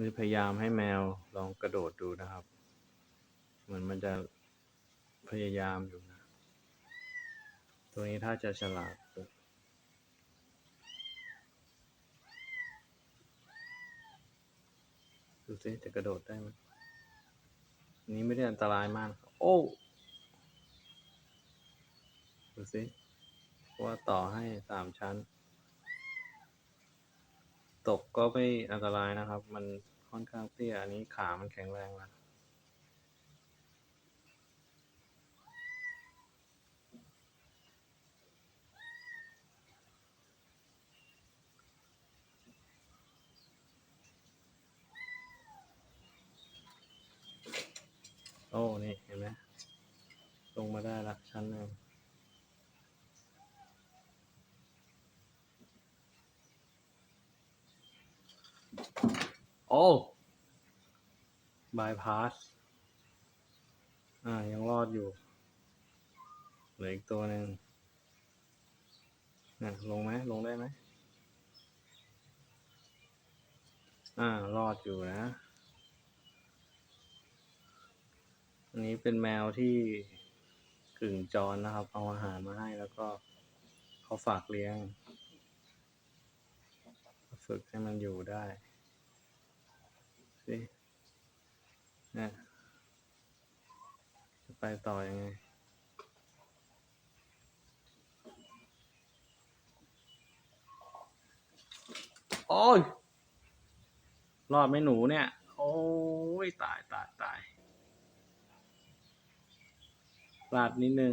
นี่พยายามให้แมวลองกระโดดดูนะครับ เหมือนมันจะพยายามอยู่นะ ตัวนี้ถ้าจะฉลาดดูสิจะกระโดดได้ไหมนี้ไม่ได้อันตรายมากครับโอ้ ดูสิว่าต่อให้สามชั้น ตกก็ไม่อันตรายนะครับ มันค่อนข้างเตี้ย อันนี้ขามันแข็งแรงแล้วโอ้ นี่ เห็นไหมลงมาได้ละชั้นหนึ่ง อ้บายพาสอ่า ยังรอดอยู่ เหลืออีกตัวหนึ่งน่ะลงไหมลงได้ไหมอ่า รอดอยู่นะ อันนี้เป็นแมวที่กึ่งจรนะครับ เอาอาหารมาให้แล้วก็เขาฝากเลี้ยง ฝึกให้มันอยู่ได้สิเนะจะไปต่อยังไงโอ้ยรอดไหมหนูเนี่ย โอ้ย ตายตายตายลาดนิดนึง